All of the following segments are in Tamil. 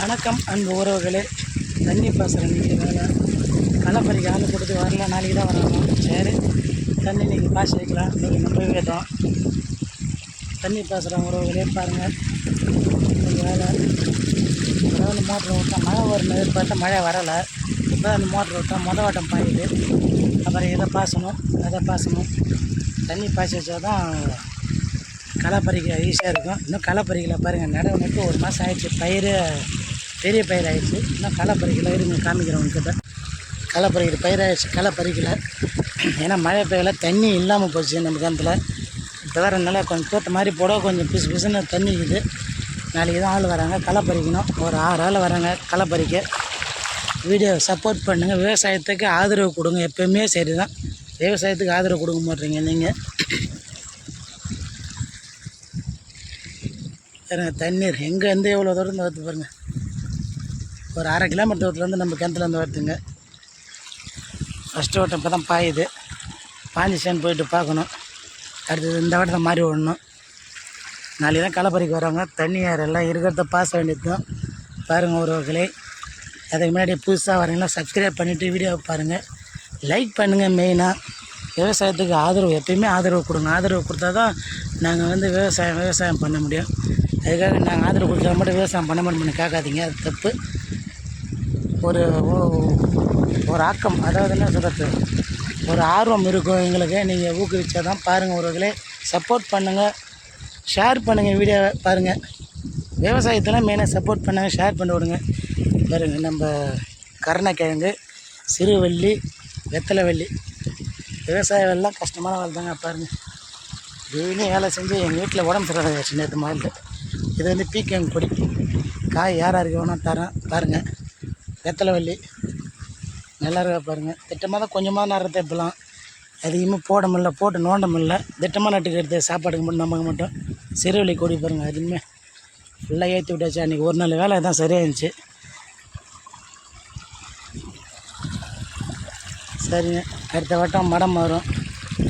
வணக்கம் அன்பு உறவுகளே. தண்ணி பாசனம் இன்றைக்கி வேலை களப்பறிக்கு ஆள் கொடுத்து வரல நாளைக்கு தான் வரணும் சரி தண்ணி இன்றைக்கி பாச வைக்கலாம். இன்றைக்கி நம்ம தண்ணி பாசனம் உறவுகளே பாருங்கள் இன்றைக்கி வேலை. அதாவது மோட்ரு விட்டால் மழை வரும் எதிர்பார்த்தா மழை வரலை. இப்போ அந்த மோட்ரு விட்டால் மொத வாட்டம் பாயுது. அப்புறம் இதை பாசணும்? அதை பாசணும்? தண்ணி பாய்ச்சி வச்சா தான் களை பறிக்க ஈஸியாக இருக்கும். இன்னும் களை பறிக்கல பாருங்கள் நடவு நட்டு ஒரு மாதம் ஆயிடுச்சு. பயிர் பெரிய பயிர் ஆயிடுச்சு இன்னும் களை பறிக்கல இருங்க காமிக்கிறேன் உங்ககிட்ட. களை பறிக்கிற பயிர் ஆயிடுச்சு களை பறிக்கல ஏன்னா மழை பெய்யல தண்ணி இல்லாமல் போச்சு நம்ம கிணத்துல இப்போ வேறு நல்லா கொஞ்சம் தோட்ட மாதிரி போட கொஞ்சம் பிசு பிசுன்னு தண்ணி இருக்குது. நாளைக்கு தான் ஆள் வராங்க களை பறிக்கணும் ஒரு ஆறு ஆள் வராங்க களை பறிக்க வீடியோ சப்போர்ட் பண்ணுங்கள் விவசாயத்துக்கு ஆதரவு கொடுங்க. எப்போயுமே சரி தான் விவசாயத்துக்கு ஆதரவு கொடுக்க மாட்டீங்க நீங்கள் பாருங்க தண்ணீர் எங்கேருந்து எவ்வளோ தூரம் வந்து பாருங்கள் ஒரு அரை கிலோமீட்டர் தூரத்துலேருந்து நம்ம கிணத்துலேருந்து வருதுங்க. ஃபஸ்ட்டு வட்டம் இப்போ தான் பாயுது. பாஞ்சிச்சேன்னு போயிட்டு பார்க்கணும். அடுத்தது இந்த வட்டத்தை மாறி விடணும். நாளைக்கு தான் களப்பறிக்கு வராங்க தண்ணி ஏறெல்லாம் எல்லாம் இருக்கிறத பாச வேண்டியது தான். பாருங்கள் உறவுகளே. அதுக்கு முன்னாடி புதுசாக வரீங்களா சப்ஸ்கிரைப் பண்ணிவிட்டு வீடியோ பாருங்கள் லைக் பண்ணுங்கள் மெயினாக விவசாயத்துக்கு ஆதரவு எப்பயுமே ஆதரவு கொடுங்க. ஆதரவு கொடுத்தா தான் நாங்கள் வந்து விவசாயம் விவசாயம் பண்ண முடியும். அதுக்காக நாங்கள் ஆதரவு கொடுத்தா மட்டும் விவசாயம் பண்ண மாட்டோம்னு கேட்காதீங்க அது தப்பு. ஒரு ஒரு ஆக்கம் அதாவது என்ன சொல்கிறது ஒரு ஆர்வம் இருக்கும் எங்களுக்கு. நீங்கள் ஊக்குவிச்சா தான் பாருங்கள் உறவுகளே சப்போர்ட் பண்ணுங்கள் ஷேர் பண்ணுங்கள் வீடியோவை பாருங்கள் விவசாயத்தில் மெயினாக சப்போர்ட் பண்ணுங்கள் ஷேர் பண்ணி விடுங்க. பாருங்கள் நம்ம கருணைக்கிழங்கு சிறுவள்ளி வெத்தலைவள்ளி. விவசாய வேலைலாம் கஷ்டமான வேலை தாங்க பாருங்கள் டெய்லியும் வேலை செஞ்சு எங்கள் வீட்டில் உடம்பு சரியாச்சு நேற்று மாதிரி இது வந்து பீக்கங் கொடி காய் யார் யாருக்கு வேணால் தரேன் பாருங்கள் வெத்தலைவள்ளி நல்லா இருக்கா பாருங்கள் திட்டமாக தான் கொஞ்சமாக நடுறது இப்போலாம் அதிகமாக போட முடியல போட்டு நோண்ட முடியல. திட்டமாக நட்டுக்கிறது சாப்பாடுக்கு மட்டும் நமக்கு மட்டும். சிறுவலி கொடி பாருங்கள் அதுவுமே. ஃபுல்லாக ஏற்றி விட்டாச்சு அன்றைக்கி ஒரு நாள் வேலை தான் சரியாக இருந்துச்சு சரிங்க. அடுத்த வட்டம் மடம் வரும்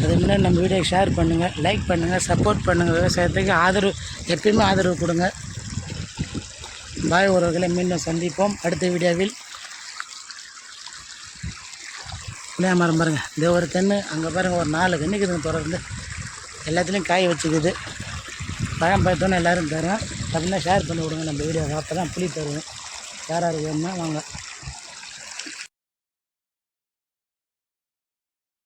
அது முன்னாடி நம்ம வீடியோ ஷேர் பண்ணுங்கள் லைக் பண்ணுங்கள் சப்போர்ட் பண்ணுங்கள் விவசாயத்துக்கு ஆதரவு எப்பயுமே ஆதரவு கொடுங்க. பாய் உறவுகளை மீண்டும் சந்திப்போம். அடுத்த வீடியோவில் புளியா மரம் பாருங்கள் இந்த ஒரு தென்னு அங்கே பாருங்கள் ஒரு நாலு கன்னிக்குதுங்க தொடர்ந்து எல்லாத்துலேயும் காய் வச்சுக்குது. பழம் பார்த்தோன்னே எல்லோரும் தரோம். அப்படின்னா ஷேர் பண்ணி விடுங்க நம்ம வீடியோ அப்போ தான் புளி தருவோம். யார் யாருக்கு வேணும்னா வாங்க.